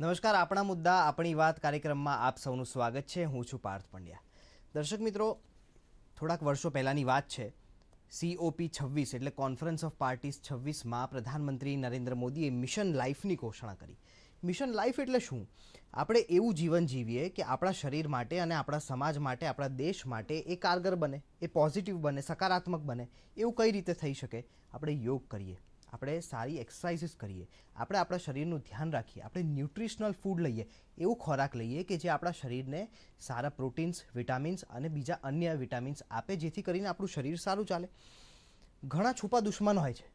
નમસ્કાર, આપણા મુદ્દા, આપણી વાત કાર્યક્રમમાં આપ સૌનું સ્વાગત છે. હું છું પાર્થ પંડ્યા. દર્શક મિત્રો, થોડાક વર્ષો પહેલાંની વાત છે. સીઓપી છવ્વીસ એટલે કોન્ફરન્સ ઓફ પાર્ટીઝ છવ્વીસમાં પ્રધાનમંત્રી નરેન્દ્ર મોદીએ મિશન લાઈફની ઘોષણા કરી. મિશન લાઈફ એટલે શું? આપણે એવું જીવન જીવીએ કે આપણા શરીર માટે અને આપણા સમાજ માટે, આપણા દેશ માટે એ કારગર બને, એ પોઝિટિવ બને, સકારાત્મક બને. એવું કઈ રીતે થઈ શકે? આપણે યોગ કરીએ. આપણે સારી એક્સરસાઇઝીસ કરીએ. આપણે આપણા શરીરનું ધ્યાન રાખીએ. આપણે ન્યુટ્રિશનલ ફૂડ લઈએ. એવું ખોરાક લઈએ કે જે આપણા શરીરને સારા પ્રોટીન્સ વિટામિન્સ અને બીજા અન્ય વિટામિન્સ આપે, જેથી કરીને આપણું શરીર સારું ચાલે. ઘણા છુપા દુશ્મન હોય છે.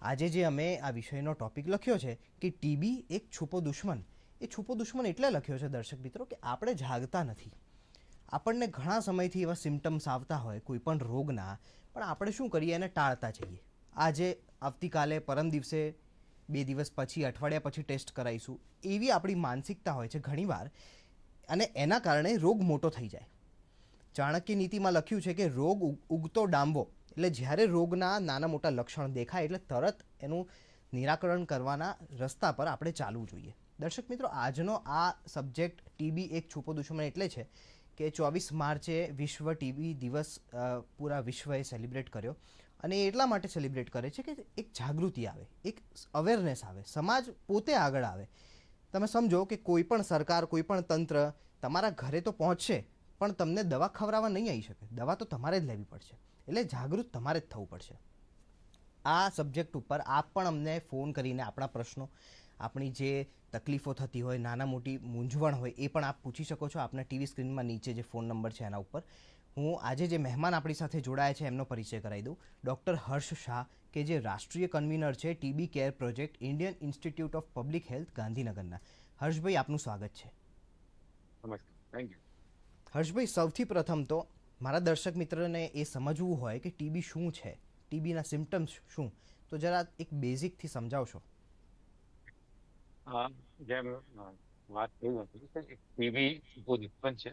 આજે જે અમે આ વિષયનો ટોપિક લખ્યો છે કે ટીબી એક છુપો દુશ્મન. એ છુપો દુશ્મન એટલે લખ્યો છે, દર્શક મિત્રો, કે આપણે જાગતા નથી. આપણને ઘણા સમયથી એવા સિમ્ટમ્સ આવતા હોય, કોઈ પણ રોગના, પણ આપણે શું કરીએ? એને ટાળતા જઈએ. આજે આવતીકાલે પરમ દિવસે બે દિવસ પછી, અઠવાડિયા પછી ટેસ્ટ કરાવીશું એવી આપણી માનસિકતા હોય છે ઘણીવાર, અને એના કારણે રોગ મોટો થઈ જાય. ચાણક્ય નીતિમાં લખ્યું છે કે રોગ ઉગ- ઉગતો ડામવો, એટલે જ્યારે રોગના નાના મોટા લક્ષણ દેખાય, એટલે તરત એનું નિરાકરણ કરવાના રસ્તા પર આપણે ચાલવું જોઈએ. દર્શક મિત્રો, આજનો આ સબ્જેક્ટ ટીબી એક છુપો દુશ્મન એટલે છે કે ચોવીસ માર્ચે વિશ્વ ટીબી દિવસ પૂરા વિશ્વએ સેલિબ્રેટ કર્યો. અને એ એટલા માટે સેલિબ્રેટ કરે છે કે એક જાગૃતિ આવે, એક અવેરનેસ આવે, સમાજ પોતે આગળ આવે. તમે સમજો કે કોઈ પણ સરકાર, કોઈ પણ તંત્ર તમારા ઘરે તો પહોંચશે, પણ તમને દવા ખવડાવવા નહીં આવી શકે. દવા તો તમારે જ લેવી પડશે. એટલે જાગૃત તમારે જ થવું પડશે. આ સબ્જેક્ટ ઉપર આપ પણ અમને ફોન કરીને આપણા પ્રશ્નો, આપણી જે તકલીફો થતી હોય, નાના મોટી મૂંઝવણ હોય, એ પણ આપ પૂછી શકો છો. આપના ટીવી સ્ક્રીનમાં નીચે જે ફોન નંબર છે, એના ઉપર. હું આજે જે મહેમાન આપણી સાથે જોડાયા છે એમનો પરિચય કરાવી દઉં. ડૉક્ટર હર્ષ શાહ કે જે રાષ્ટ્રીય કન્વીનર છે TB care project Indian institute of public health ગાંધીનગરના. હર્ષભાઈ આપનું સ્વાગત છે. હર્ષભાઈ સૌથી પ્રથમ તો મારા દર્શક મિત્રને એ સમજવું હોય કે ટીબી શું છે? ટીબીના સિમ્ટમ્સ શું? તો જરા એક બેઝિકથી સમજાવશો? જેમ વાત થઈ હતી ટીબી દુશ્મન છે.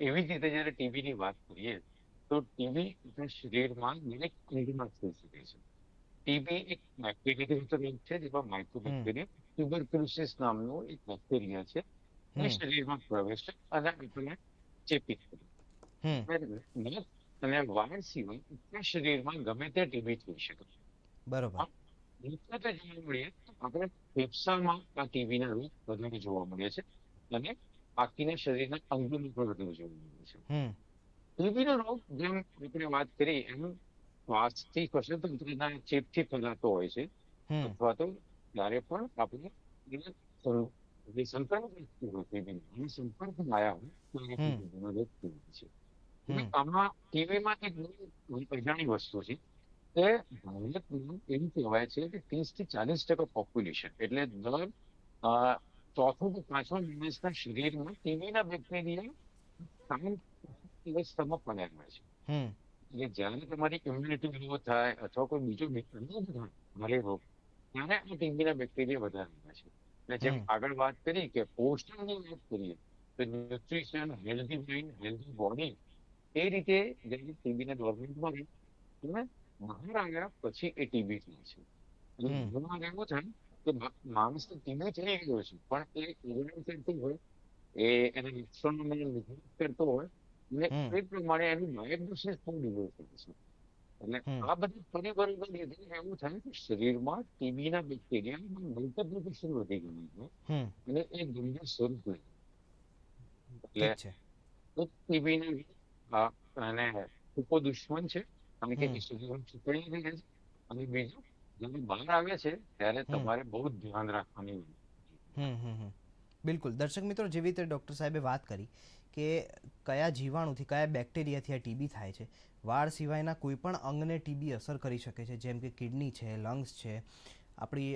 એવી જ રીતે જ્યારે ટીબી ની વાત કરીએ તો ટીબી આપણા શરીરમાં દરેક અંગમાં થઈ શકે છે. ટીબી એક બેક્ટેરિયા રોગ છે જેમાં માઇક્રોબેક્ટેરિયા ટ્યુબરક્યુલોસિસ નામનું એક બેક્ટેરિયા છે. એ શરીરમાં પ્રવેશ અને આપણને ચેપી કરે બરાબર? અને વાળ સિવાય આપણા શરીરમાં ગમે તે ટીબી થઈ શકે બરોબર. મુખ્યત્વે જોવા મળીએ આપણે ફેફસામાં આ ટીબીના રોગ વધારે જોવા મળે છે. અને બાકીના શરીરના અંગોનું પણ જોવું જોવા મળે છે. ટીબીનો રોગ જેમ આપણે વાત કરી એમ શ્વાસથી શ્વસનતંત્રના ચેપથી ફેલાતો હોય છે. અથવા તો જ્યારે પણ આપણે જે સંક્રમિત ટીબીનો સંપર્કમાં આવ્યા હોય ત્યારે ટીબીનો રોગ થઈ છે. એટલે આમાં ટીબીમાં એક અજાણી વસ્તુ છે કે ભારતમાં એવું કહેવાય છે કે ત્રીસથી ચાલીસ ટકા પોપ્યુલેશન એટલે દર ચોથો કે પાંચમો માણસના શરીરમાં ટીબીના બેક્ટેરિયા અવસ્થામાં પડ્યા હોય છે એટલે જ્યારે તમારી ઇમ્યુનિટી લો થાય અથવા કોઈ બીજો રોગ થાય ભારે રોગ ત્યારે આ ટીબીના બેક્ટેરિયા વધારે છે એટલે જેમ. આગળ વાત કરી કે પોષણની વાત કરીએ તો nutrition healthy mind healthy body એ રીતે જ્યારે ટીબીના ગવર્મેન્ટમાં રહી અને બહાર આવ્યા પછી એ ટીબી થાય છે અને. ઘરમાં એવું થાય કે માણસ તો ધીમે થઈ ગયો છે. પણ એ ઇગ્નોર કરતો હોય એ એના લક્ષણોને નિગ્લેક્ટ કરતો હોય અને એ પ્રમાણે એનું માર્ગદર્શન પણ ડિલે થાય છે. એટલે આ બધા પરિબળોને લીધે એવું થાય કે શરીરમાં ટીબીના બેક્ટેરિયા મલ્ટીપ્લિકેશન વધી ગયું છે. અને એ ગંભીર સ્વરૂપ લે એટલે છે. ટીબીના અને ટૂંકો દુશ્મન છે. કારણ કે. એ શરીરમાં છુપાઈ રહે છે. અને બીજું જ્યારે બહાર આવે છે ત્યારે તમારે બહુ જ ધ્યાન રાખવાની હમ. બિલકુલ દર્શક મિત્રો જેવી રીતે ડૉક્ટર સાહેબે વાત કરી કે કયા જીવાણુથી કયા બેક્ટેરિયાથી આ ટીબી થાય છે વાળ સિવાયના કોઈ પણ અંગને ટીબી અસર કરી શકે છે જેમ કે કિડની છે લંગ્સ છે આપણી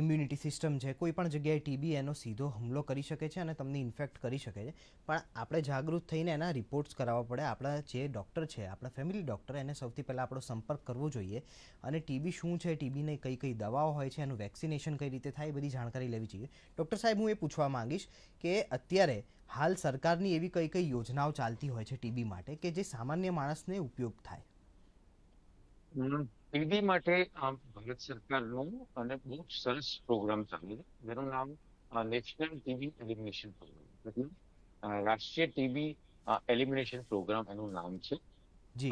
ઇમ્યુનિટી સિસ્ટમ છે કોઈ પણ જગ્યાએ ટીબી એનો સીધો હુમલો કરી શકે છે અને તમને ઇન્ફેક્ટ કરી શકે છે. પણ આપણે જાગૃત થઈને એના રિપોર્ટ્સ કરાવવા પડે. આપણા જે ડૉક્ટર છે, આપણા ફેમિલી ડૉક્ટર એને સૌથી પહેલાં આપણો સંપર્ક કરવો જોઈએ અને ટીબી શું છે ટીબીને કઈ કઈ દવાઓ હોય છે, એનું વેક્સિનેશન કઈ રીતે થાય એ બધી જાણકારી લેવી જોઈએ. ડૉક્ટર સાહેબ, હું એ પૂછવા માંગીશ કે અત્યારે હાલ સરકારની એવી કઈ કઈ યોજનાઓ ચાલતી હોય છે ટીબી માટે કે જે સામાન્ય માણસને ઉપયોગ થાય? ટીબી માટે આ ભારત સરકારનો અને બહુ જ સરસ પ્રોગ્રામ ચાલે છે. જેનું નામ નેશનલ ટીબી એલિમિનેશન પ્રોગ્રામ. એટલે રાષ્ટ્રીય ટીબી એલિમિનેશન પ્રોગ્રામ એનું નામ છે.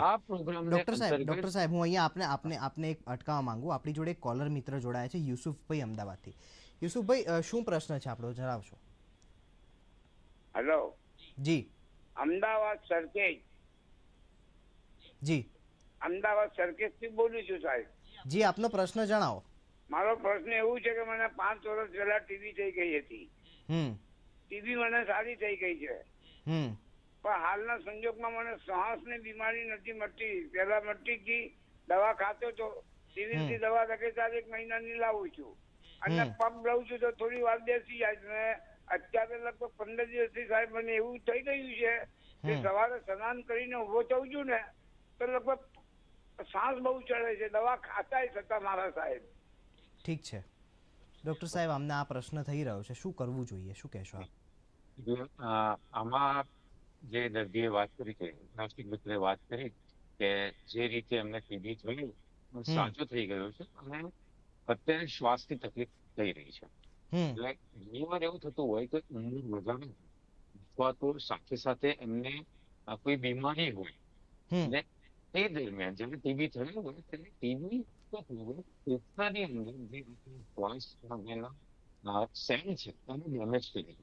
આ પ્રોગ્રામને ડોક્ટર સાહેબ ડોક્ટર સાહેબ હું અહીંયા આપને આપને આપને એક અટકાવવા માંગુ. આપણી જોડે એક કોલર મિત્ર જોડાયા છે યુસુફભાઈ અમદાવાદથી. યુસુફભાઈ શું પ્રશ્ન છે આપણો? જણાવશો. હેલો જી. અમદાવાદ સરખેજ જી. અમદાવાદ સરખેજથી બોલું છું સાહેબ. જી આપનો પ્રશ્ન જણાવો. મારો પ્રશ્ન એવું છે કે મને પાંચ વર્ષ પહેલા ટીવી થઈ ગઈ હતી. ટીવી મને સારી થઈ ગઈ છે. પણ હાલના સંજોગમાં મને શ્વાસની બીમારી નથી મળતી. પહેલા મળતી હતી દવા ખાતો તો ટીવી થી દવા લગેદાર એક મહિનાની લાવું છું. અને પંપ લઉં છું તો થોડી વાર બેસી જાય છે. અત્યારે લગભગ પંદર દિવસથી સાહેબ મને એવું થઈ ગયું છે કે. સવારે સ્નાન કરીને ઊભો થઉં છું ને તો લગભગ શ્વાસ બહુ ચડે છે દવા ખાતાય છતાં મારા સાહેબ. ઠીક છે. ડોક્ટર સાહેબ અમને આ પ્રશ્ન થઈ રહ્યો છે. શું કરવું જોઈએ? શું કહેશો આપ? આમાં જે દર્દીએ વાત કરી છે નાસ્તિક મિત્રે વાત કરી કે જે રીતે એમને ટીબી થયું સાચો થઈ ગયો છે અને અત્યારે શ્વાસની તકલીફ થઈ રહી છે. એટલે ઘણી વાર એવું થતું હોય કે ઉંમર વધારે અથવા તો સાથે સાથે એમને કોઈ બીમારી હોય તે દરમિયાન જ્યારે ટીબી થયું હોય ત્યારે ટીબી ફેફસાની અંદર જે વોઇસ માટેના સેલ છે એને ડેમેજ કરી.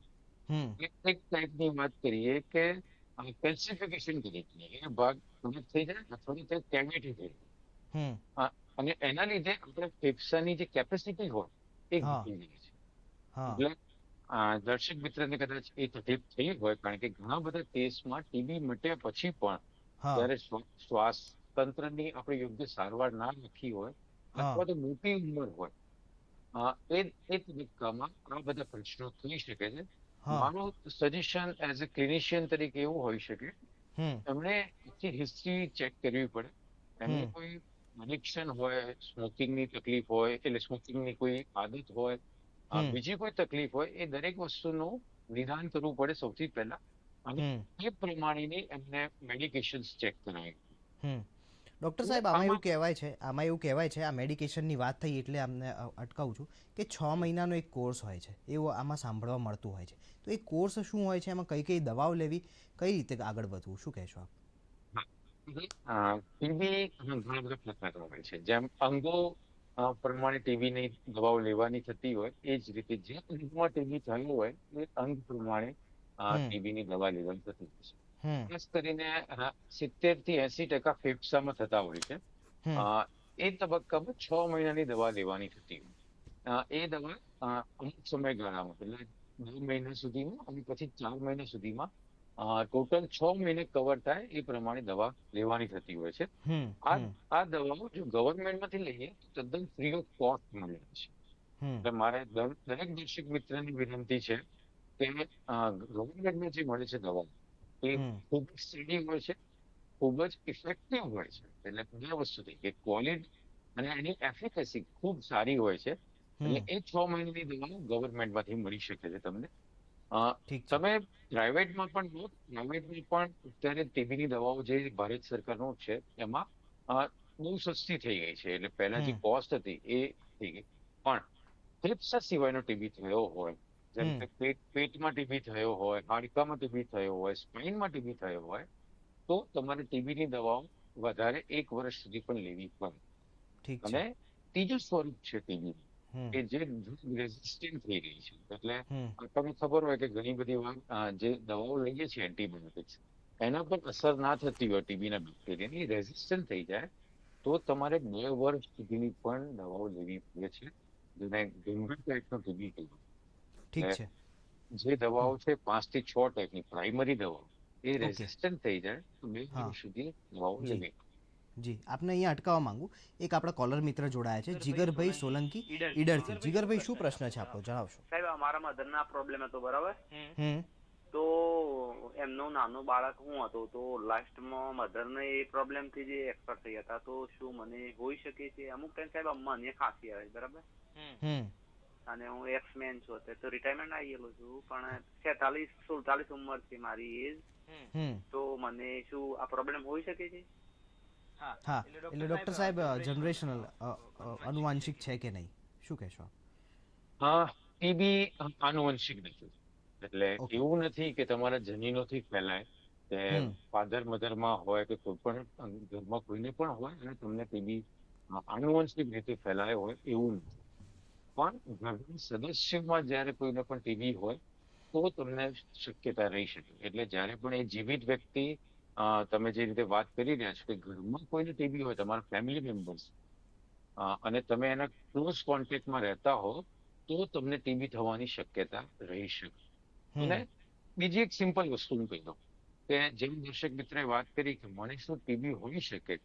એક ટાઈપની વાત કરીએ કે કેલ્સિફિકેશન તરીકે એ ભાગ ડેમેજ થઈ જાય અથવા તો કેવિટી થઈ જાય. અને એના લીધે આપણે ફેફસાની જે કેપેસિટી હોય એ. ઘટી ગઈ છે. એટલે દર્શક મિત્રને કદાચ એ તકલીફ થઈ હોય કારણ કે ઘણા બધા કેસમાં ટીબી મટ્યા પછી પણ હા. જ્યારે શ્વાસ તંત્રની આપણે યોગ્ય સારવાર ના રાખી હોય અથવા તો મોટી ઉંમર હોય એ એ તબક્કામાં આ બધા પ્રશ્નો થઈ શકે છે. મારું સજેશન એઝ અ ક્લિનિશિયન તરીકે એવું હોઈ શકે. એમણે આખી હિસ્ટ્રી ચેક કરવી પડે. એમને કોઈ એડિક્શન હોય સ્મોકિંગની તકલીફ હોય એટલે સ્મોકિંગની કોઈ આદત હોય બીજી કોઈ તકલીફ હોય એ દરેક વસ્તુનું નિદાન કરવું પડે સૌથી પહેલા. અને એ પ્રમાણેની એમને મેડિકેશન્સ ચેક કરાય ડૉક્ટર સાહેબ આમાં એવું કહેવાય છે આમાં એવું કહેવાય છે આ મેડિકેશનની વાત થઈ એટલે અમને અટકાવું છું કે છ મહિનાનો એક કોર્સ હોય છે એવું આમાં સાંભળવા મળતું હોય છે. તો એ કોર્સ શું હોય છે એમાં કઈ કઈ દવાઓ લેવી કઈ રીતે આગળ વધવું શું કહેશો આપ? ટીબી ઘણા બધા પ્રકારો હોય છે. જેમ અંગો પ્રમાણે પ્રમાણે ટીબીની દવાઓ લેવાની થતી હોય એ જ રીતે જે અંગમાં ટીબી થયું હોય એ અંગ પ્રમાણે હમ. ટીબીની દવા લેવાની થતી હોય છે ખાસ કરીને સિત્તેરથી એસી ટકા ફેફસામાં થતા હોય છે. એ તબક્કામાં છ મહિનાની દવા લેવાની થતી હોય એ દવા અમુક સમયગાળામાં એટલે બે મહિના સુધીમાં અને પછી ચાર મહિના સુધીમાં ટોટલ છ મહિને કવર થાય એ પ્રમાણે દવા લેવાની થતી હોય છે. આ આ દવાઓ જો ગવર્મેન્ટમાંથી લઈએ તો તદ્દન ફ્રી ઓફ કોસ્ટ મળે છે. એટલે મારે દર- દરેક દર્શક મિત્રની વિનંતી છે કે ગવર્મેન્ટમાં જે મળે છે દવા એ ખૂબ જ હોય છે ખૂબ જ ઇફેક્ટિવ હોય છે. એટલે બે વસ્તુ થઈ કે ક્વોલિટી અને એની એફિકસી ખૂબ સારી હોય છે. એટલે એ છ મહિનાની દવા ગવર્મેન્ટમાંથી મળી શકે છે તમને. તમે પ્રાઇવેટમાં પણ લો પ્રાઇવેટમાં પણ અત્યારે ટીબીની દવાઓ જે ભારત સરકારનો છે એમાં બહુ સસ્તી થઈ ગઈ છે. એટલે પહેલા જે કોસ્ટ હતી એ થઈ ગઈ. પણ ફેફસા સિવાયનો ટીબી થયો હોય જેમ. કે પેટ પેટમાં ટીબી થયો હોય હાડકામાં ટીબી થયો હોય સ્પાઇનમાં ટીબી થયો હોય તો તમારે ટીબીની દવાઓ વધારે એક વર્ષ સુધી પણ લેવી પડે. ઠીક અને ત્રીજું સ્વરૂપ છે ટીબી કે જે રેઝિસ્ટન્ટ થઈ રહી છે. એટલે તમને ખબર હોય કે ઘણી બધી વાર જે દવાઓ લઈએ છીએ એન્ટીબાયોટિક્સ એના પર અસર ના થતી હોય ટીબીના બેક્ટેરિયાની રેઝિસ્ટન્ટ થઈ જાય તો તમારે બે વર્ષ સુધીની પણ દવાઓ લેવી પડે છે. જેને ગંભીર ટાઈપનો ટીબી કહીએ ઠીક છે. જે દવાઓ છે પાંચથી છ ટાઈપની પ્રાઇમરી દવાઓ એ રેઝિસ્ટન્ટ થઈ જાય તો બે. સુધી દવાઓ લેવી જી. આપને અહીંયા અટકાવવા માંગુ એક આપણા કોલર મિત્ર જોડાયા છે જીગરભાઈ સોલંકી ઈડરથી. જીગરભાઈ શું પ્રશ્ન છે આપણો જણાવશો. સાહેબ આ મારા મધર ના પ્રોબ્લેમ હતો બરાબર? હમ. તો એમનો નાનો બાળક હું હતો તો લાસ્ટમાં મધર ને એ પ્રોબ્લેમથી જે એક્સપર્ટ થઈ હતા તો શું મને હોઈ શકે છે? અમુક ટાઈમ સાહેબ મને ખાંસી આવે બરાબર? હમ. અને હું એક્સ મેન છું અત્યારે. તો રિટાયરમેન્ટ આવી ગયેલો છું પણ છેતાલીસ સુડતાલીસ ઉંમર છે મારી એજ તો મને શું આ પ્રોબ્લેમ હોઈ શકે છે? હા. એટલે ડોક્ટર સાહેબ જનરેશનલ અનુવાંશિક છે કે નહીં? શું કહેશો? હા ટીબી આનુવંશિક નથી. એટલે એવું નથી કે તમારા જનીનોથી ફેલાય. કે ફાધર મધરમાં હોય કે કોઈ પણ ઘરમાં કોઈને પણ હોય અને તમને ટીબી આનુવંશિક રીતે ફેલાય હોય એવું નથી. પણ ઘરના સદસ્યમાં જ્યારે કોઈને પણ ટીબી હોય તો તમને શક્યતા રહી શકે. એટલે જ્યારે પણ એ જીવિત વ્યક્તિ તમે જે રીતે વાત કરી રહ્યા છો કે ઘરમાં કોઈને ટીબી હોય તમારા ફેમિલી મેમ્બર્સ અને તમે એના ક્લોઝ કોન્ટેક્ટમાં રહેતા હો તો તમને ટીબી થવાની શક્યતા રહી શકે. અને બીજી એક સિમ્પલ વસ્તુ હું કહી દઉં કે જેમ દર્શક મિત્રે વાત કરી કે શું ટીબી હોઈ શકે.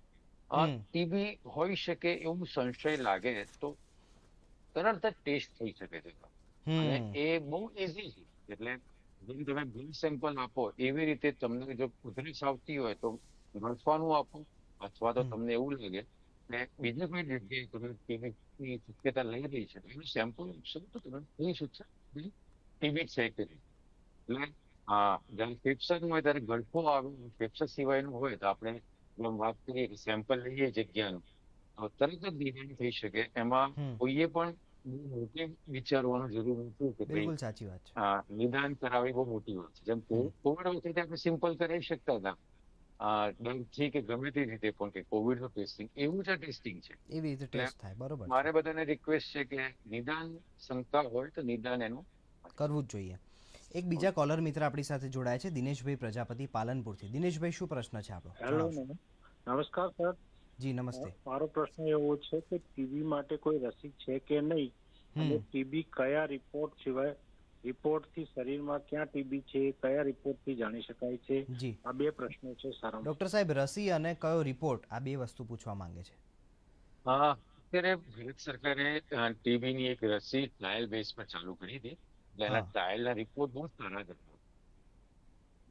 ટીબી હોઈ શકે એવું સંશય લાગે તો તરત જ ટેસ્ટ થઈ શકે છે. અને એ બહુ ઇઝી છે. એટલે જેમ તમે બ્લડ સેમ્પલ આપો એવી રીતે તમને જો ઉધરસ આવતી હોય તો ગળફાનું આપો અથવા તો તમને એવું લાગે કે બીજી કોઈ જગ્યાએ તમે ટીબીની શક્યતા લઈ રહી છે એનું સેમ્પલ આપશો તો તમે કહી શકશો. ટીબી છે કે નહીં એટલે હા જ્યારે ફેફસાનું હોય ત્યારે ગળફો આવે ફેફસા સિવાયનું હોય તો આપણે વાત કરીએ કે સેમ્પલ લઈએ જગ્યાનું તરત જ ડિઝાઇન થઈ શકે. એમાં કોઈએ પણ મોટી વિચારવાનું જરૂર નથી કે બિલકુલ સાચી વાત છે. નિદાન કરાવવી બહુ મોટી વાત છે. જેમ કોવિડ વખતે આપણે સિમ્પલ કરાવી શકતા હતા. ડરથી કે ગમે તે રીતે પણ કે કોવિડનું ટેસ્ટિંગ એવું જ ટેસ્ટિંગ છે. એવી રીતે ટેસ્ટ થાય બરોબર મારે બધાને રિક્વેસ્ટ છે કે નિદાન શંકા હોય તો નિદાન એનું કરવું જ જોઈએ. એક બીજા કોલર મિત્ર આપણી સાથે જોડાયા છે દિનેશભાઈ પ્રજાપતિ પાલનપુરથી. દિનેશભાઈ શું પ્રશ્ન છે આપણો? હેલો નમસ્કાર સર જી નમસ્તે. મારો પ્રશ્ન એવો છે કે ટીબી માટે કોઈ રસી છે કે નહીં? અને ટીબી કયા રિપોર્ટ સિવાય રિપોર્ટથી શરીરમાં ક્યાં ટીબી છે કયા રિપોર્ટથી જાણી શકાય છે? જી. આ બે પ્રશ્નો છે સારા ડોક્ટર સાહેબ રસી અને કયો રિપોર્ટ? આ બે વસ્તુ પૂછવા માંગે છે. હા અત્યારે ભારત સરકારે ટીબીની એક રસી ટ્રાયલ બેઝ પર ચાલુ કરી હતી એટલે એના. ટ્રાયલના રિપોર્ટ બહુ સારા હતા.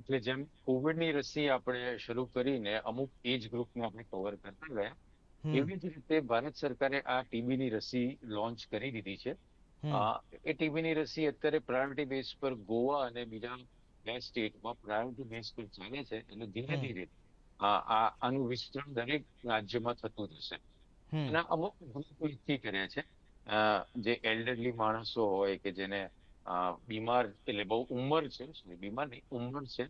એટલે જેમ કોવિડની રસી આપણે શરૂ કરીને અમુક એજ ગ્રુપને આપણે કવર કરતા ગયા એવી જ રીતે ભારત સરકારે આ ટીબીની રસી લોન્ચ કરી દીધી છે. એ ટીબીની રસી અત્યારે પ્રાયોરિટી બેઝ પર ગોવા અને બીજા બે સ્ટેટમાં પ્રાયોરિટી બેઝ પર ચાલે છે એટલે ધીરે ધીરે આનું વિસ્તરણ દરેક રાજ્યમાં થતું જશે. એના અમુક ગ્રુપ નક્કી કર્યા છે. જે એલ્ડરલી માણસો હોય કે જેને બીમાર એટલે બહુ ઉંમર છે બીમાર નહીં ઉંમર છે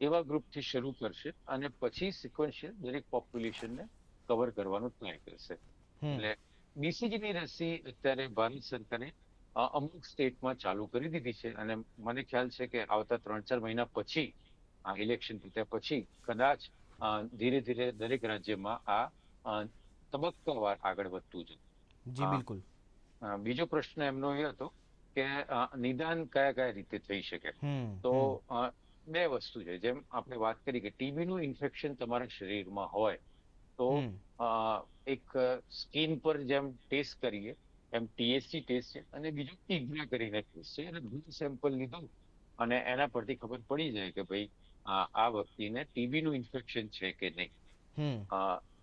એવા ગ્રુપથી શરૂ કરશે અને પછી સિક્વન્શિયલ દરેક પોપ્યુલેશનને કવર કરવાનું ટ્રાય કરશે. એટલે બીસીજીની ની રસી અત્યારે ભારત સરકારે અમુક સ્ટેટમાં ચાલુ કરી દીધી છે અને મને ખ્યાલ છે કે આવતા ત્રણ ચાર મહિના પછી આ ઇલેક્શન થયા પછી કદાચ ધીરે ધીરે દરેક રાજ્યમાં આ તબક્કાવાર આગળ વધતું છે જી બિલકુલ. બીજો પ્રશ્ન એમનો એ હતો કે નિદાન કયા કયા રીતે થઈ શકે? તો બે વસ્તુ છે. જેમ આપણે વાત કરી કે ટીબી નું ઇન્ફેક્શન તમારા શરીરમાં હોય તો એક સ્કિન પર જેમ ટેસ્ટ કરીએ એમ ટીએસસી ટેસ્ટ છે અને બીજું ઇગ્ના કરીને ટેસ્ટ છે. અને બ્લડ સેમ્પલ લીધું અને એના પરથી ખબર પડી જાય કે ભાઈ આ વ્યક્તિને ટીબી નું ઇન્ફેક્શન છે કે નહીં.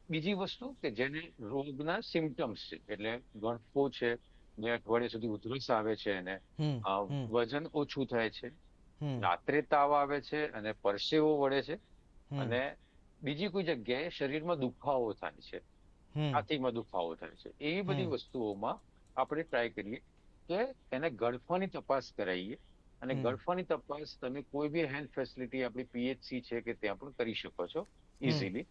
બીજી વસ્તુ કે જેને રોગના સિમ્ટમ્સ છે એટલે ગણફો છે બે અઠવાડિયા સુધી ઉધરસ આવે છે એને. વજન ઓછું થાય છે રાત્રે તાવ આવે છે અને પરસેવો વળે છે અને બીજી કોઈ જગ્યાએ શરીરમાં દુખાવો થાય છે. છાતીમાં દુખાવો થાય છે એવી બધી. વસ્તુઓમાં આપણે ટ્રાય કરીએ કે એને ગળફાની તપાસ કરાવીએ અને. ગળફાની તપાસ તમે કોઈ બી હેલ્થ ફેસિલિટી આપણી પીએચસી છે કે ત્યાં પણ કરી શકો છો ઇઝીલી.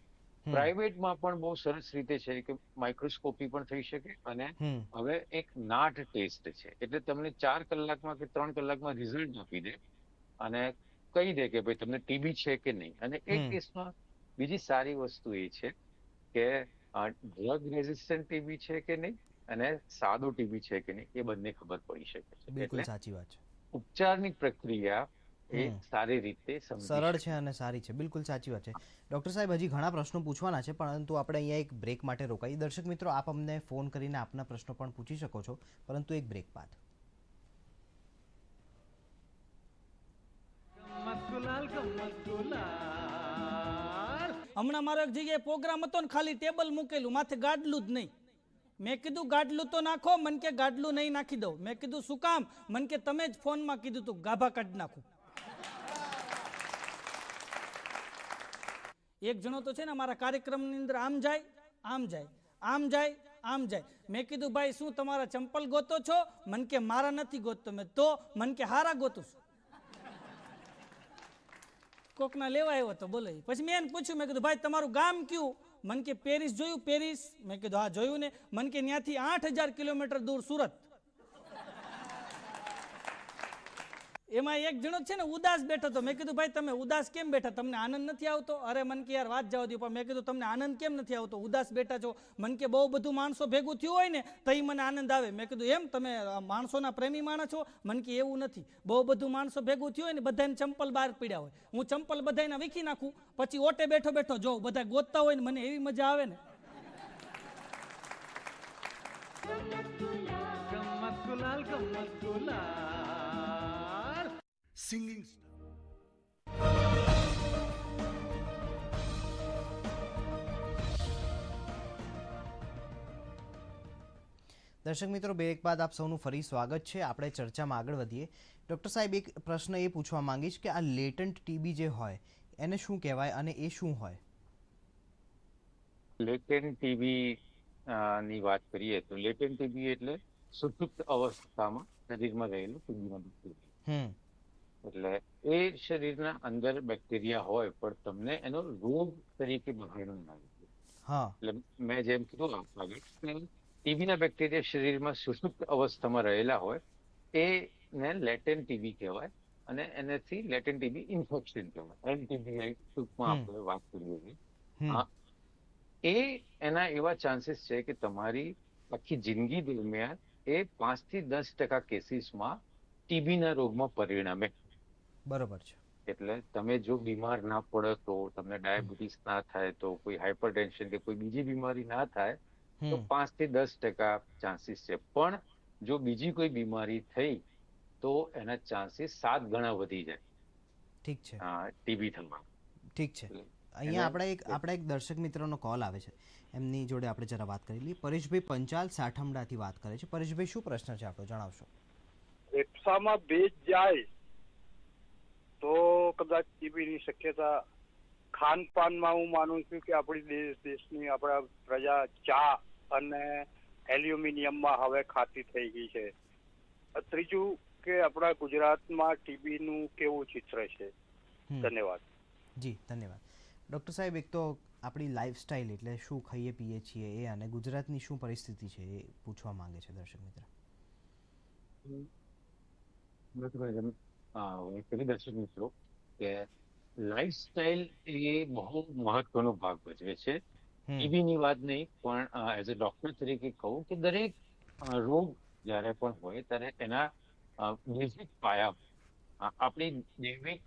પ્રાઇવેટમાં પણ બહુ સરસ રીતે છે કે માઇક્રોસ્કોપી પણ થઈ શકે અને હવે એક નાટ ટેસ્ટ છે. એટલે તમને ચાર કલાકમાં કે ત્રણ કલાકમાં રિઝલ્ટ આપી દે અને કહી દે કે ભાઈ તમને ટીબી છે કે નહીં. અને એ કેસમાં બીજી સારી વસ્તુ એ છે કે ડ્રગ રેઝિસ્ટન્ટ ટીબી છે કે નહીં અને સાદો ટીબી છે કે નહીં એ બંને ખબર પડી શકે છે. એટલે સાચી વાત છે. ઉપચારની પ્રક્રિયા એ સારી રીતે સરળ છે અને સારી છે. બિલકુલ સાચી વાત છે. ડોક્ટર સાહેબ હજી ઘણા પ્રશ્નો પૂછવાના છે પરંતુ આપણે અહીંયા એક બ્રેક માટે રોકાઈ દર્શક મિત્રો આપ અમને ફોન કરીને આપના પ્રશ્નો પણ પૂછી શકો છો. પરંતુ એક બ્રેક બાદ. હમણાં મારો એક જગ્યાએ પ્રોગ્રામ હતો ને ખાલી ટેબલ મૂકેલું માથે ગાડલું જ નહીં. મેં કીધું ગાડલું તો નાખો મન કે ગાડલું નહીં નાખી દઉં. મેં કીધું શું કામ? મન કે તમે જ ફોનમાં કીધું તું ગાભા કાઢી નાખું. એક જણો તો છે ને મારા કાર્યક્રમની અંદર આમ જાય આમ જાય આમ જાય આમ જાય. મેં કીધું, ભાઈ, શું તમારા ચંપલ ગોતો છો? મન કે મારા નથી ગોતતો. મેં તો મન કે હારા ગોતું છું. કોકના લેવા આવ્યો તો બોલે. પછી મેં એને પૂછ્યું, મેં કીધું, ભાઈ, તમારું ગામ કયું? મન કે, પેરિસ જોયું, પેરિસ. મેં કીધું, હા, જોયું ને. મન કે, ત્યાંથી આઠ હજાર કિલોમીટર દૂર સુરત. એમાં એક જણો છે ને ઉદાસ બેઠો હતો. મેં કીધું, ભાઈ, તમે ઉદાસ કેમ બેઠા? તમને આનંદ નથી આવતો? અરે, મન કે યાર, વાત જવા દઉં પણ મેં કીધું, તમને આનંદ કેમ નથી આવતો? ઉદાસ બેઠા છો. મન કે બહુ બધું માણસો ભેગું થયું હોય ને તો મને આનંદ આવે. મેં કીધું, એમ? તમે માણસોના પ્રેમી માણસ છો? મન કે એવું નથી. બહુ બધું માણસો ભેગું થયું હોય ને બધાને ચંપલ બહાર પીડ્યા હોય. હું ચંપલ બધાને વીખી નાખું, પછી ઓટે બેઠો બેઠો જોઉં. બધા ગોતતા હોય ને, મને એવી મજા આવે ને. singing star. દર્શક મિત્રો બ્રેક બાદ આપ સૌનું ફરી સ્વાગત છે. આપણે ચર્ચામાં આગળ વધીએ. ડૉક્ટર સાહેબ એક પ્રશ્ન એ પૂછવા માંગીશ કે આ લેટન્ટ ટીબી જે હોય એને શું કહેવાય અને એ શું હોય? લેટન્ટ ટીબી ની વાત કરીએ તો લેટન્ટ ટીબી એટલે સુષુપ્ત અવસ્થામાં શરીરમાં રહેલું ટીબીના હમ. એટલે એ શરીરના અંદર બેક્ટેરિયા હોય પણ તમને એનો રોગ તરીકે બહાર ના એટલે મેં જેમ કીધું આગળ ટીબીના બેક્ટેરિયા શરીરમાં સુષુપ્ત અવસ્થામાં રહેલા હોય એને લેટેન ટીબી કહેવાય અને એનાથી લેટેન ટીબી ઇન્ફેક્શન કહેવાય. એલટીબી ટૂંકમાં આપણે વાત કરીએ છીએ. એ એના એવા ચાન્સીસ છે કે તમારી આખી જિંદગી દરમિયાન એ પાંચથી દસ ટકા કેસીસમાં ટીબીના રોગમાં પરિણમે. બરોબર છે. એટલે તમે જો બીમાર ના પડો તો તમને ડાયાબિટીસ ના થાય તો કોઈ હાઇપરટેન્શન કે કોઈ બીજી બીમારી ના થાય તો પાંચથી દસ ટકા ચાન્સીસ છે. પણ જો બીજી કોઈ બીમારી થઈ તો એના ચાન્સીસ સાત ગણા વધી જાય. ઠીક છે. ટીબી થવા ઠીક છે. અહીંયા આપણે એક આપણા એક દર્શક મિત્રનો કોલ આવે છે. એમની જોડે આપણે જરા વાત કરી લઈએ. પરેશભાઈ પંચાલ સાઠમડાથી વાત કરે છે. પરેશભાઈ શું પ્રશ્ન છે આપણો? જણાવશો. ફેફસામાં ભેજ જાય. તો કદાચ ટીબીની શક્યતા ખાનપાનમાં હું માનું છું કે આપણી દેશ દેશની આપણા પ્રજા ચા અને એલ્યુમિનિયમમાં હવે ખાતી થઈ ગઈ છે. ત્રીજું કે આપણા ગુજરાતમાં ટીબીનું કેવું ચિત્ર છે? ધન્યવાદ. જી ધન્યવાદ. ડૉક્ટર સાહેબ એક તો આપણી લાઈફસ્ટાઈલ એટલે શું ખાઈએ પીએ છીએ એ અને ગુજરાતની શું પરિસ્થિતિ છે એ પૂછવા માંગે છે દર્શક મિત્ર. કરી દર્શક મિત્રો કે લાઈફસ્ટાઈલ એ બહુ મહત્વનો ભાગ ભજવે છે. ટીબીની વાત નહીં પણ એઝ અ ડોક્ટર તરીકે કહું કે દરેક રોગ જ્યારે પણ હોય ત્યારે એના બેઝિક પાયા આપણી દૈનિક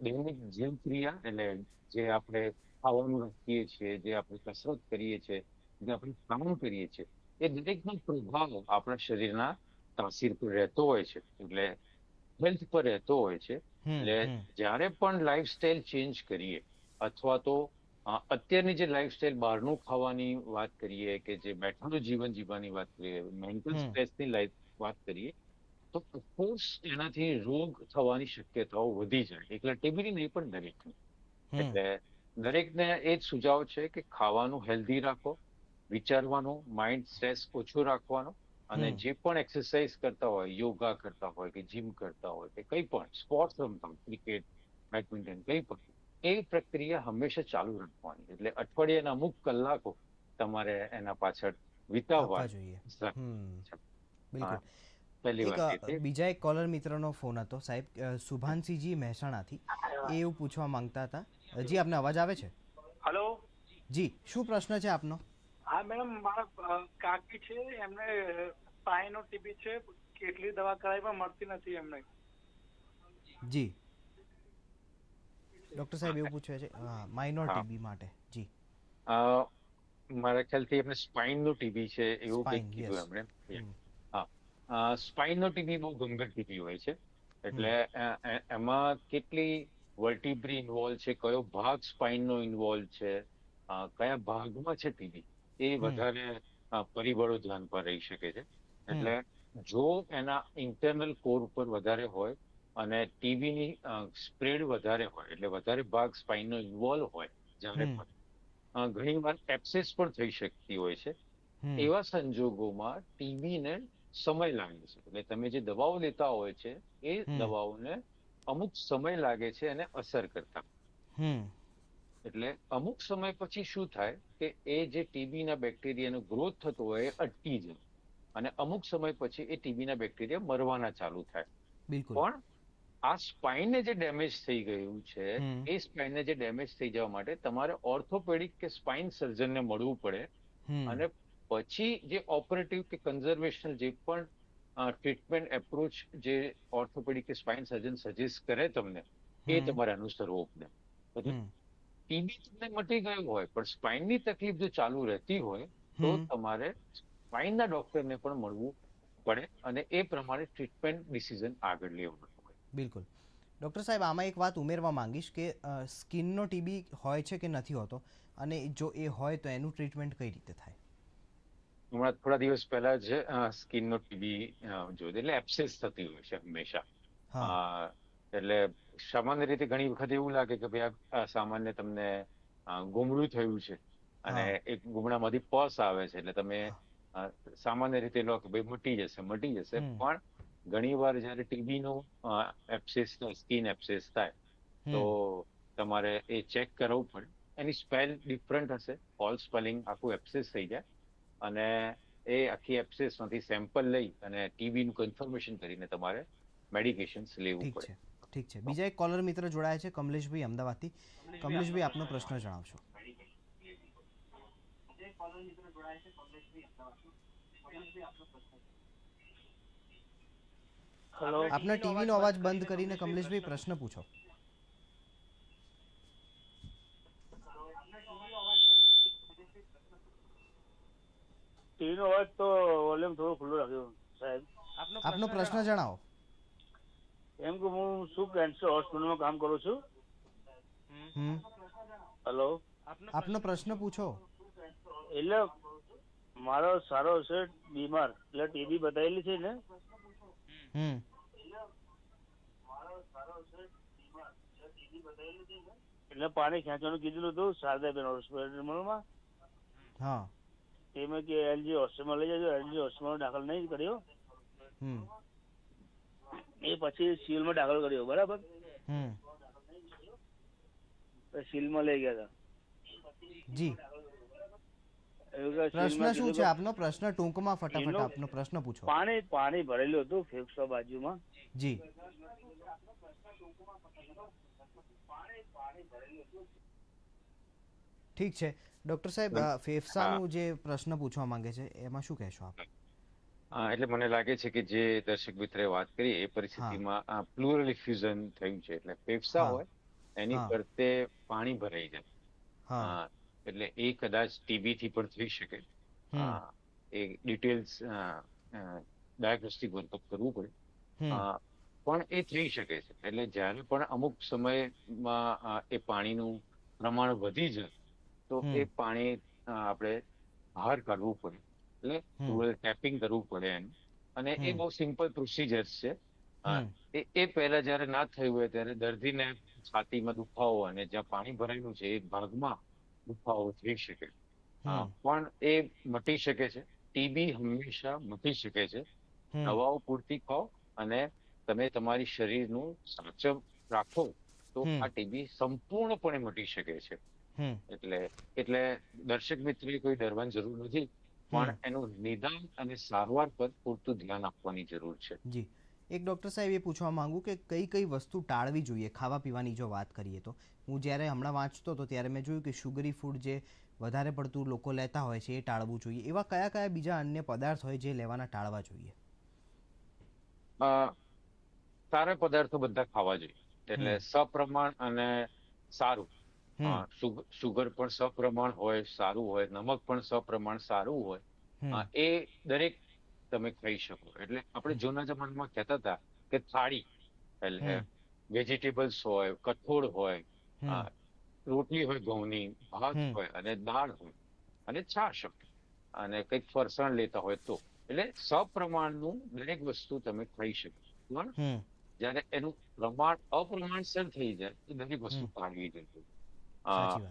દૈનિક જીવક્રિયા એટલે જે આપણે ખાવાનું રાખીએ છીએ જે આપણે કસરત કરીએ છીએ જે આપણે કામ કરીએ છીએ એ દરેકનો પ્રભાવ આપણા શરીરના તાસીર પર રહેતો હોય છે. એટલે હેલ્થ પર રહેતો હોય છે એટલે જ્યારે પણ લાઈફસ્ટાઈલ ચેન્જ કરીએ અથવા તો અત્યારની જે લાઈફસ્ટાઈલ બહારનું ખાવાની વાત કરીએ કે જે બેઠાનું જીવન જીવવાની વાત કરીએ મેન્ટલ. સ્ટ્રેસની લાઈફ વાત કરીએ તો ઓફકોર્સ એનાથી રોગ થવાની શક્યતાઓ વધી જાય. એટલે ટીબીની નહીં પણ દરેકની. એટલે દરેકને એ જ સુઝાવ છે કે ખાવાનું હેલ્ધી રાખો વિચારવાનું માઇન્ડ સ્ટ્રેસ ઓછું રાખવાનું અને જે પણ એક્સરસાઇઝ કરતા હોય યોગા કરતા હોય કે જીમ કરતા હોય કે કંઈ પણ સ્પોર્ટ્સ રમતા ક્રિકેટ બેડમિન્ટન કંઈ પણ એ પ્રક્રિયા હંમેશા ચાલુ રાખવાની. એટલે અઠવાડિયાના અમુક કલાકો તમારે એના પાછળ વિતાવવા જોઈએ. બીજા એક કોલર મિત્રનો ફોન હતો. સાહેબ અ, મહેસાણાથી. એ એવું પૂછવા માંગતા હતા. જી આપને અવાજ આવે છે? હલો? જી શું પ્રશ્ન છે આપનો? હા મેડમ મારા કાકી છે. એમને સ્પાઇનો ટીબી છે કેટલી દવા કરાવી પણ મળતી નથી એમને. જી. ડોક્ટર સાહેબ એવું પૂછે છે હા માઇનોર ટીબી માટે જી. અ, મારા ખ્યાલથી એમને સ્પાઇનનું ટીબી છે એવું કંઈક કીધું એમણે. હા. હા સ્પાઇનનો ટીબી બહુ ગંભીર ટીબી હોય છે. એટલે એમાં કેટલી વર્ટિબ્રી ઇન્વોલ્વ છે કયો ભાગ સ્પાઇનનો ઇન્વોલ્વ છે કયા ભાગમાં છે ટીબી એ વધારે પરિબળો ધ્યાન પર રહી શકે છે. એટલે જો એના ઇન્ટરનલ કોર ઉપર વધારે હોય અને ટીબીની સ્પ્રેડ વધારે હોય એટલે વધારે ભાગ સ્પાઇનનો ઇન્વોલ્વ હોય જ્યારે પણ ઘણી વાર એપ્સેસ પણ થઈ શકતી હોય છે. એવા સંજોગોમાં ટીબીને સમય લાગે છે. એટલે તમે જે દવાઓ લેતા હોય છે એ દવાઓને અમુક સમય લાગે છે એને અસર કરતા. એટલે અમુક સમય પછી શું થાય કે એ જે ટીબી ના બેક્ટેરિયાનો ગ્રોથ થતો હોય એ અટકી જાય. અને અમુક સમય પછી એ ટીબીના બેક્ટેરિયા મરવાના ચાલુ થાય. બિલકુલ. પણ આ સ્પાઇનને જે ડેમેજ થઈ ગયું છે એ સ્પાઇનને જે ડેમેજ થઈ જવા માટે તમારે ઓર્થોપેડિક કે સ્પાઇન સર્જનને મળવું પડે. અને પછી જે ઓપરેટિવ કે કન્ઝર્વેશનલ જે પણ ટ્રીટમેન્ટ એપ્રોચ જે ઓર્થોપેડિક કે સ્પાઇન સર્જન સજેસ્ટ કરે તમને એ તમારે અનુસરવો પડે. ટીબી તમને મટી ગયું હોય પણ સ્પાઇનની તકલીફ જો ચાલુ રહેતી હોય તો તમારે સ્પાઇનના ડોક્ટરને પણ મળવું પડે અને એ પ્રમાણે ટ્રીટમેન્ટ ડિસિઝન આગળ લેવાનું બિલકુલ. ડૉક્ટર સાહેબ આમાં એક વાત ઉમેરવા માંગીશ કે સ્કિનનો ટીબી હોય છે કે નથી હોતો? અને જો એ હોય તો એનું ટ્રીટમેન્ટ કઈ રીતે થાય? હમણાં થોડા દિવસ પહેલા જ સ્કિનનો ટીબી જોયું એટલે એપ્સેસ થતી હોય છે હંમેશા. એટલે સામાન્ય રીતે ઘણી વખત એવું લાગે કે ભાઈ આ- સામાન્ય તમને ગુમડું થયું છે. અને એક ગુમડામાંથી પસ આવે છે એટલે તમે સામાન્ય રીતે લો કે ભાઈ મટી જશે મટી જશે. પણ ઘણી વાર જયારે ટીબી નો એપ્સેસ સ્કિન એપ્સેસ થાય તો તમારે એ ચેક કરવું પડે. એની સ્પેલ ડિફરન્ટ હશે. ફોલ સ્પેલિંગ આખું એપ્સેસ થઈ જાય અને એ આખી એપ્સેસમાંથી સેમ્પલ લઈ અને ટીબી નું કન્ફર્મેશન કરીને તમારે મેડિકેશન્સ લેવું પડે. ઠીક છે. બીજા એક કોલર મિત્ર જોડાયા છે કમલેશભાઈ અમદાવાદથી. કમલેશભાઈ આપનો પ્રશ્ન જણાવશો. હેલો આપના ટીવીનો અવાજ બંધ કરીને કમલેશભાઈ પ્રશ્ન પૂછો ટીવી નો અવાજ તો વોલ્યુમ થોડો ખુલ્લો રાખ્યો સાહેબ આપનો પ્રશ્ન જણાવો એમ કે હું શું કેન્સર હોસ્પિટલમાં કામ કરું છું હેલો આપનો પ્રશ્ન પૂછો એટલે મારો સારો છે બીમાર. એટલે ટીબી બતાવેલી છે ને? હમ. એટલે પાણી ખેંચવાનું કીધેલું હતું શારદાબેન હોસ્પિટલમાં. હા. એમાં કે એલજી હોસ્પિટલમાં લઈ જજો એલજી હોસ્પિટલમાં દાખલ નહીં કર્યો. હમ. એ પછી સિવિલમાં દાખલ કર્યો બરાબર? હમ. સિવિલમાં લઈ ગયા હતા. જી. પ્રશ્ન શું છે? આપનો પ્રશ્ન? ટૂંકમાં ફટાફટ આપનો પ્રશ્ન પૂછો. પાણી પાણી ભરેલું હતું ફેફસા બાજુમાં. જી. ઠીક છે. ડોક્ટર સાહેબ ફેફસાનું જે પ્રશ્ન પૂછવા માંગે છે એમાં શું કહેશો આપ? એટલે મને લાગે છે કે જે દર્શક મિત્રે વાત કરી એ પરિસ્થિતિમાં પ્લુરલ ઇફ્યુઝન થયું છે. એટલે ફેફસા હોય એની. ફરતે પાણી ભરાઈ જાય. એટલે એ કદાચ ટીબી થી પણ થઈ શકે. એ ડિટેલ્સ ડાયગ્નોસ્ટિક વર્કઅપ કરવું પડે. પણ એ થઈ શકે છે. એટલે જ્યારે પણ અમુક સમયમાં એ પાણીનું પ્રમાણ વધી જાય તો એ પાણી આપણે બહાર કાઢવું પડે. એટલે હમ. ટેપિંગ કરવું પડે એનું અને એ બહુ સિમ્પલ પ્રોસિજર છે. એ એ પહેલા જ્યારે ના થયું હોય ત્યારે દર્દીને છાતીમાં દુખાવો અને જ્યાં પાણી ભરાયેલું છે એ ભાગમાં દુખાવો થઈ શકે. પણ એ મટી શકે છે. ટીબી હંમેશા મટી શકે છે. દવાઓ પૂરતી ખાઓ અને તમે તમારી શરીરનું સાચવ રાખો તો આ ટીબી સંપૂર્ણપણે મટી શકે છે. એટલે એટલે દર્શક મિત્રે કોઈ ડરવાની જરૂર નથી પણ એનું નિદાન અને સારવાર પર પૂરતું ધ્યાન આપવાની જરૂર છે. જી. એક ડૉક્ટર સાહેબ એ પૂછવા માગું કે કઈ કઈ વસ્તુ ટાળવી જોઈએ? ખાવા પીવાની જો વાત કરીએ તો. હું જ્યારે હમણાં વાંચતો હતો ત્યારે મેં જોયું કે શુગરી ફૂડ જે વધારે પડતું લોકો લેતા હોય છે એ ટાળવું જોઈએ. એવા કયા કયા બીજા અન્ય પદાર્થ હોય જે લેવાના ટાળવા જોઈએ? સારા પદાર્થો બધા ખાવા જોઈએ. એટલે. સપ્રમાણ અને સારું. સુગર પણ સપ્રમાણ હોય સારું હોય નમક પણ સપ્રમાણ સારું હોય. એ દરેક તમે કહી શકો. એટલે આપણે જૂના જમાનામાં કહેતા હતા કે થાળી એટલે વેજીટેબલ્સ હોય કઠોળ હોય રોટલી હોય ઘઉંની ભાત હોય અને દાળ હોય અને છાશ હોય અને કંઈક ફરસાણ લેતા હોય તો. એટલે સપ્રમાણનું દરેક વસ્તુ તમે ખાઈ શકો. પણ જ્યારે એનું પ્રમાણ અપ્રમાણસર થઈ જાય તો દરેક વસ્તુ હમ. જતું જોઈએ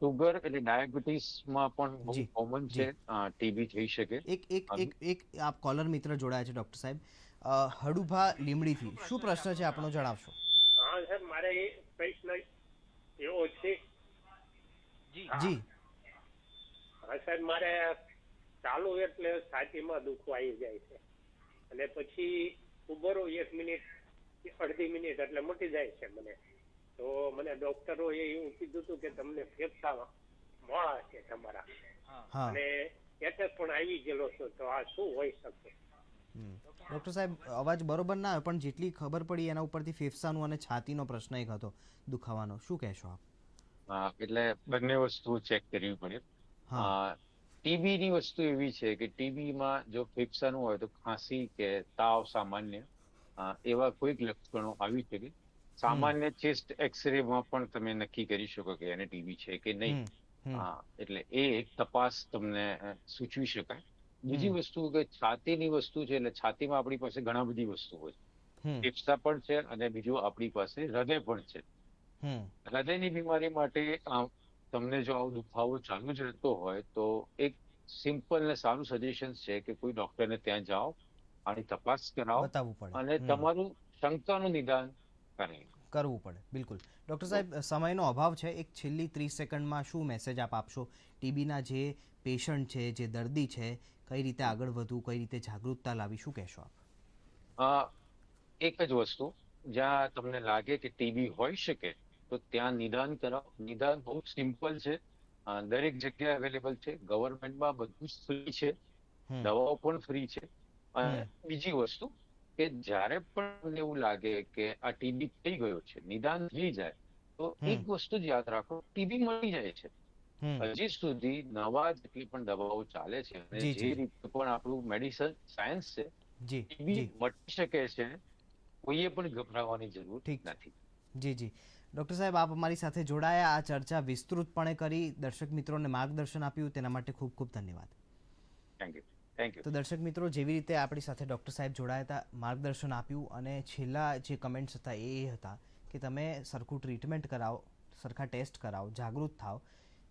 સુગર એટલે ડાયાબિટીસમાં પણ બહુ કોમન છે. ટીબી થઈ શકે. એક એક એક એક આપ કોલર મિત્ર જોડાયા છે ડોક્ટર સાહેબ. હડુભા લીમડીથી શું પ્રશ્ન છે આપણો જણાવશો? હા સર મારે એ પ્રશ્ન એવો છે. જી. હા સાહેબ મારે ચાલુ એટલે છાતીમાં દુખો આવી જાય છે. અને પછી ઉભરો એક મિનિટ અડધી મિનિટ એટલે મટી જાય છે મને. તો મને ડોક્ટરોએ એવું કીધું હતું કે તમને ફેફસા મોળા છે તમારા. અને એટેક પણ આવી ગયેલો છો તો આ શું હોઈ શકે? ડોક્ટર સાહેબ અવાજ બરોબર ના આવે પણ જેટલી ખબર પડી એના ઉપરથી ફેફસાનું અને છાતીનો પ્રશ્ન એક હતો દુખાવાનો. શું કહેશો આપ? હા, એટલે બંને વસ્તુ ચેક કરવી પડે. હા. ટીબી ની વસ્તુ એવી છે કે ટીબી માં જો ફેફસાનું હોય તો ખાંસી કે તાવ સામાન્ય એવા કોઈક લક્ષણો આવી શકે સામાન્ય ચેસ્ટ એક્સરે માં પણ તમે નક્કી કરી શકો કે એને ટીબી છે કે નહીં. હા એટલે એ એક તપાસ તમને સૂચવી શકાય. બીજી વસ્તુ કે છાતીની વસ્તુ છે એટલે છાતીમાં આપણી પાસે ઘણા બધી વસ્તુ છે. ફેફસા પણ છે અને બીજું આપણી પાસે હૃદય પણ છે. હૃદયની બીમારી માટે તમને જો આવો દુખાવો ચાલુ જ રહેતો હોય તો એક સિમ્પલ ને સારું સજેશન છે કે કોઈ ડોક્ટરને ત્યાં જાઓ આની તપાસ કરાવો અને તમારું શંકાનું નિદાન કરવું પડે. બિલકુલ. ડૉક્ટર સાહેબ સમયનો અભાવ છે. એક છેલ્લી ત્રીસ સેકન્ડમાં શું મેસેજ આપ આપશો? ટીબીના જે પેશન્ટ છે જે દર્દી છે કઈ રીતે આગળ વધવું કઈ રીતે જાગૃતતા લાવી શું કહેશો આપ? એક જ વસ્તુ. જ્યાં તમને લાગે કે ટીબી હોઈ શકે તો ત્યાં નિદાન કરાવો. નિદાન બહુ સિમ્પલ છે. દરેક જગ્યાએ અવેલેબલ છે. ગવર્મેન્ટમાં બધું જ ફ્રી છે. દવાઓ પણ ફ્રી છે. અને બીજી વસ્તુ કે જ્યારે પણ એવું લાગે કે આ ટીબી થઈ ગયો છે નિદાન થઈ જાય તો એક વસ્તુ જ યાદ રાખો ટીબી મળી જાય છે. હજી સુધી નવા જેટલી પણ દવાઓ ચાલે છે અને જી, રીતે પણ આપણું મેડિસન સાયન્સ છે ટીબી મટી શકે છે કોઈએ પણ ગભરાવાની જરૂર ઠીક. નથી. જી જી. ડૉક્ટર સાહેબ આપ અમારી સાથે જોડાયા આ ચર્ચા વિસ્તૃતપણે કરી દર્શક મિત્રોને માર્ગદર્શન આપ્યું તેના માટે ખૂબ ખૂબ ધન્યવાદ. થેન્ક યુ તો દર્શક મિત્રો, જેવી રીતે આપણી સાથે ડૉક્ટર સાહેબ જોડાયા હતા, માર્ગદર્શન આપ્યું અને છેલ્લા જે કમેન્ટ્સ હતા એ હતા કે તમે સરખું ટ્રીટમેન્ટ કરાવો, સરખા ટેસ્ટ કરાવો, જાગૃત થાઓ,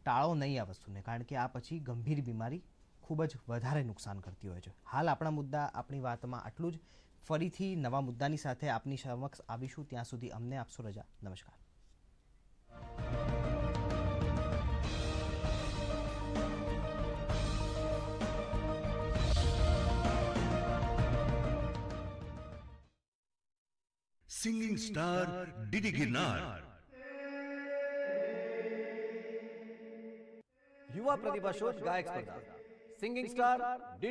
ટાળો નહીં આ વસ્તુને, કારણ કે આ પછી ગંભીર બીમારી ખૂબ જ વધારે નુકસાન કરતી હોય છે. હાલ આપણા મુદ્દા આપણી વાતમાં આટલું જ. ફરીથી નવા મુદ્દાની સાથે આપની સમક્ષ આવીશું. ત્યાં સુધી અમને આપશો રજા. નમસ્કાર. સિંગિંગ સ્ટાર ડીડી ગિરનાર યુવા પ્રતિભા શોધ ગાયક સ્પર્ધા સિંગિંગ સ્ટાર